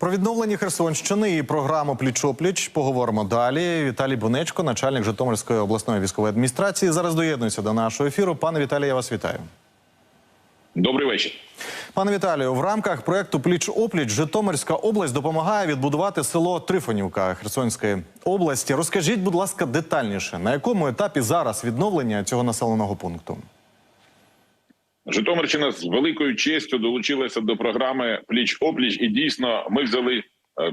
Про відновлення Херсонщини і програму Пліч-опліч поговоримо далі. Віталій Бунечко, начальник Житомирської обласної військової адміністрації, зараз доєднується до нашого ефіру. Пане Віталій, я вас вітаю. Добрий вечір. Пане Віталію, в рамках проекту Пліч-опліч Житомирська область допомагає відбудувати село Трифонівка Херсонської області. Розкажіть, будь ласка, детальніше, на якому етапі зараз відновлення цього населеного пункту? Житомирщина з великою честю долучилася до програми Пліч опліч, і дійсно ми взяли е,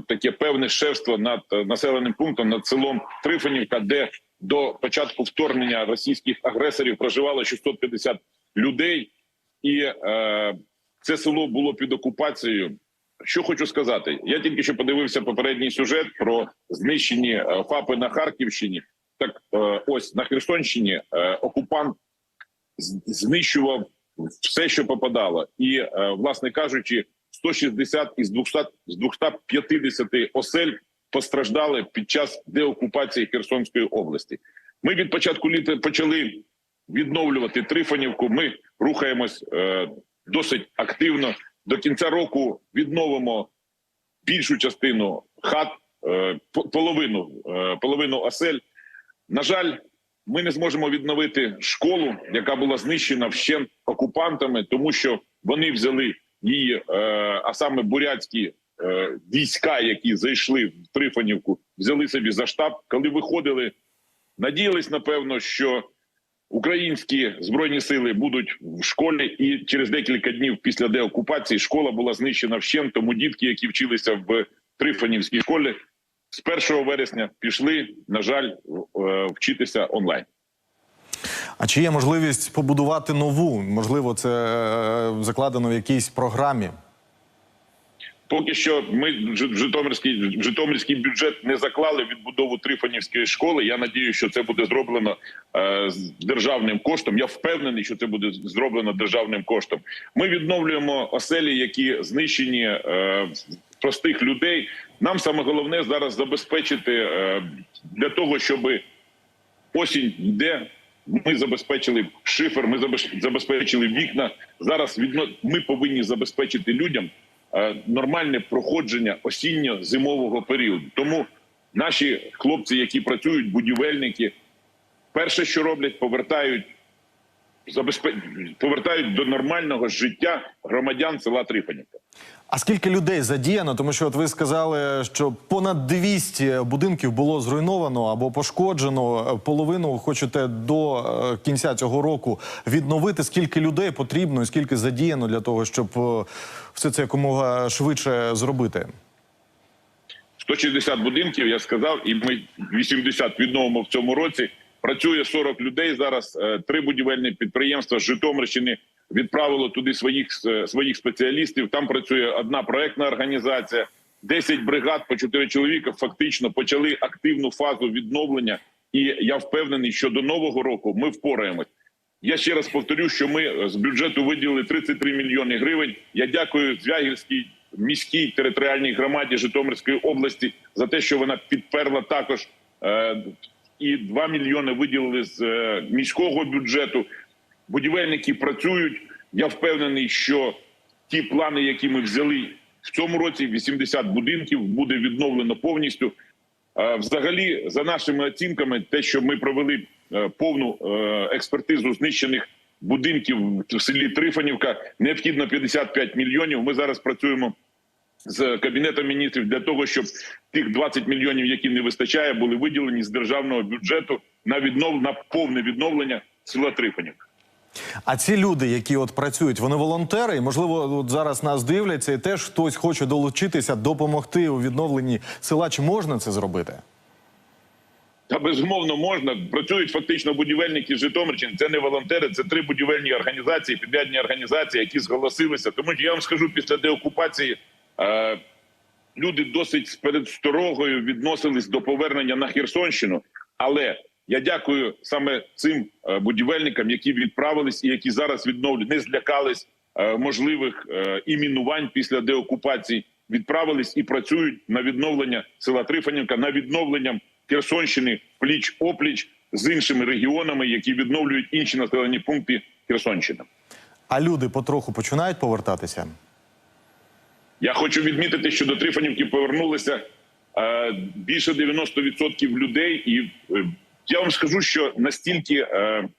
таке певне шефство над е, населеним пунктом над селом Трифонівка, де до початку вторгнення російських агресорів проживало 650 людей, і е, це село було під окупацією. Що хочу сказати, я тільки що подивився попередній сюжет про знищені е, ФАПи на Харківщині. Так, е, ось на Херсонщині е, окупант знищував все, що попадало, і е, власне кажучи, 160 із 200, з 250 осель постраждали під час деокупації Херсонської області. Ми від початку літа почали відновлювати Трифонівку. Ми рухаємось е, досить активно. До кінця року відновимо більшу частину хат, е, половину, е, половину осель. На жаль, ми не зможемо відновити школу, яка була знищена вщент окупантами, тому що вони взяли її, е, а саме бурятські е, війська, які зайшли в Трифонівку, взяли собі за штаб. Коли виходили, надіялись напевно, що українські збройні сили будуть в школі, і через декілька днів після деокупації школа була знищена вщент. Тому дітки, які вчилися в Трифонівській школі, з 1 вересня пішли, на жаль, е, вчитися онлайн. А чи є можливість побудувати нову? Можливо, це е, закладено в якійсь програмі? Поки що ми в в Житомирський в Житомирський бюджет не заклали відбудову Трифонівської школи. Я надію, що це буде зроблено е, з державним коштом. Я впевнений, що це буде зроблено державним коштом. Ми відновлюємо оселі, які знищені е, простих людей. Нам саме головне зараз забезпечити е, для того, щоб осінь йде. Ми забезпечили шифер, ми забез- забезпечили вікна. Зараз відно... ми повинні забезпечити людям е, нормальне проходження осінньо-зимового періоду. Тому наші хлопці, які працюють, будівельники, перше, що роблять, повертають забезпе... повертають до нормального життя громадян села Трифанівка. А скільки людей задіяно? Тому що от ви сказали, що понад 200 будинків було зруйновано або пошкоджено. Половину хочете до е, кінця цього року відновити. Скільки людей потрібно і скільки задіяно для того, щоб е, все це якомога швидше зробити? 160 будинків, я сказав, і ми 80 відновимо в цьому році. Працює 40 людей зараз. е, Три будівельні підприємства з Житомирщини відправило туди своїх е, своїх спеціалістів. Там працює одна проектна організація, 10 бригад по 4 чоловіка. Фактично почали активну фазу відновлення. І я впевнений, що до нового року ми впораємось. Я ще раз повторю, що ми е, з бюджету виділили 33 мільйони гривень. Я дякую Звягільській міській територіальній громаді Житомирської області за те, що вона підперла також е, і 2 мільйони виділили з міського бюджету. Будівельники працюють. Я впевнений, що ті плани, які ми взяли в цьому році, 80 будинків буде відновлено повністю. Е, Взагалі, за нашими оцінками, те, що ми провели е, повну е, експертизу знищених будинків в селі Трифанівка, необхідно 55 мільйонів. Ми зараз працюємо з кабінетом міністрів для того, щоб тих 20 мільйонів, які не вистачає, були виділені з державного бюджету на віднов на повне відновлення села Трифанівка. А ці люди, які от працюють, вони волонтери, і можливо, от зараз нас дивляться, і теж хтось хоче долучитися, допомогти у відновленні села. Чи можна це зробити? Та безумовно можна. Працюють фактично будівельники з Житомирщини. Це не волонтери, це три будівельні організації, підрядні організації, які зголосилися. Тому що я вам скажу, після деокупації е, люди досить з пересторогою відносились до повернення на Херсонщину. Але я дякую саме цим е, будівельникам, які відправились і які зараз відновлюють, не злякались е, можливих е, імінувань після деокупації. Відправились і працюють на відновлення села Трифанівка, на відновлення Херсонщини пліч опліч з іншими регіонами, які відновлюють інші населені пункти Херсонщини. А люди потроху починають повертатися. Я хочу відмітити, що до Трифонівки повернулися більше 90% людей, і я вам скажу, що настільки е,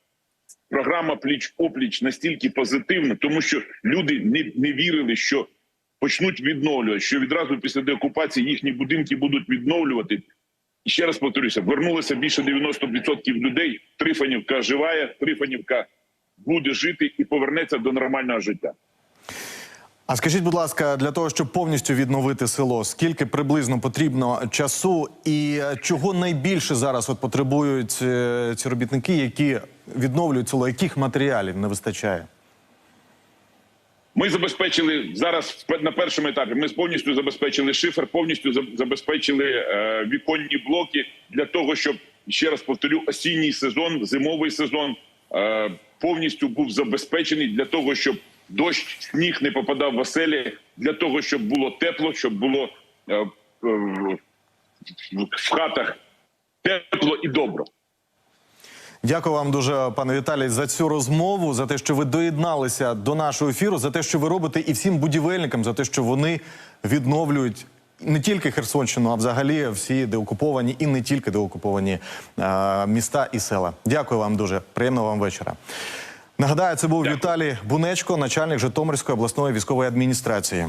програма пліч опліч настільки позитивна, тому що люди не, не вірили, що почнуть відновлювати, що відразу після деокупації їхні будинки будуть відновлювати. І ще раз повторюся, вернулося більше 90% людей. Трифонівка живає, Трифонівка буде жити і повернеться до нормального життя. А скажіть, будь ласка, для того, щоб повністю відновити село, скільки приблизно потрібно часу, і чого найбільше зараз от потребують е, ці робітники, які відновлюють село, яких матеріалів не вистачає? Ми забезпечили зараз на першому етапі. Ми повністю забезпечили шифер, повністю забезпечили е, віконні блоки для того, щоб ще раз повторю, осінній сезон, зимовий сезон е, повністю був забезпечений для того, щоб дощ, сніг не попадав в оселі, для того, щоб було тепло, щоб було е, е, в хатах тепло і добро. Дякую вам дуже, пане Віталій, за цю розмову, за те, що ви доєдналися до нашого ефіру, за те, що ви робите, і всім будівельникам, за те, що вони відновлюють не тільки Херсонщину, а взагалі всі деокуповані і не тільки деокуповані е, міста і села. Дякую вам дуже. Приємного вам вечора. Нагадаю, це був Віталій Бунечко, начальник Житомирської обласної військової адміністрації.